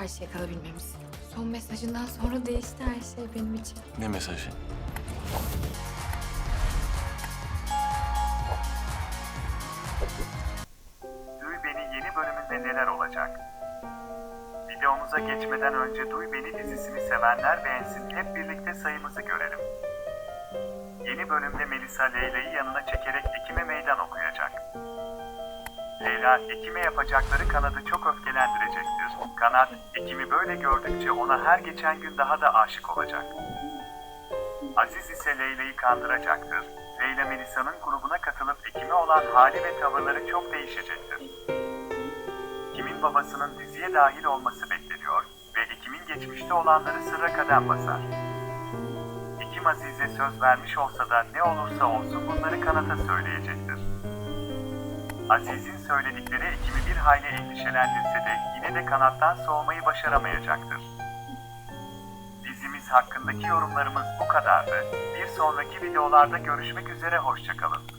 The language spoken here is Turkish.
karşıya kalabilmemiz. Son mesajından sonra değişti her şey benim için. Ne mesajı? Duy Beni yeni bölümünde neler olacak? Videomuza geçmeden önce Duy Beni dizisini sevenler beğensin hep birlikte sayımızı görelim. Yeni bölümde Melisa Leyla'yı yanına çekerek Ekim'e meydan okuyacak. Leyla, Ekim'e yapacakları Kanad'ı çok öfkelendirecektir. Kanat, Ekim'i böyle gördükçe ona her geçen gün daha da aşık olacak. Aziz ise Leyla'yı kandıracaktır. Leyla Melisa'nın grubuna katılıp Ekim'e olan hali ve tavırları çok değişecektir. Kim'in babasının diziye dahil olması bekleniyor ve Ekim'in geçmişte olanları sırra kadem basar. Ekim Aziz'e söz vermiş olsa da ne olursa olsun bunları kanata söyleyecektir. Aziz'in söyledikleri Ekim'i bir hayli endişelendirse de yine de kanattan soğumayı başaramayacaktır. Dizimiz hakkındaki yorumlarımız bu kadardı. Bir sonraki videolarda görüşmek üzere hoşçakalın.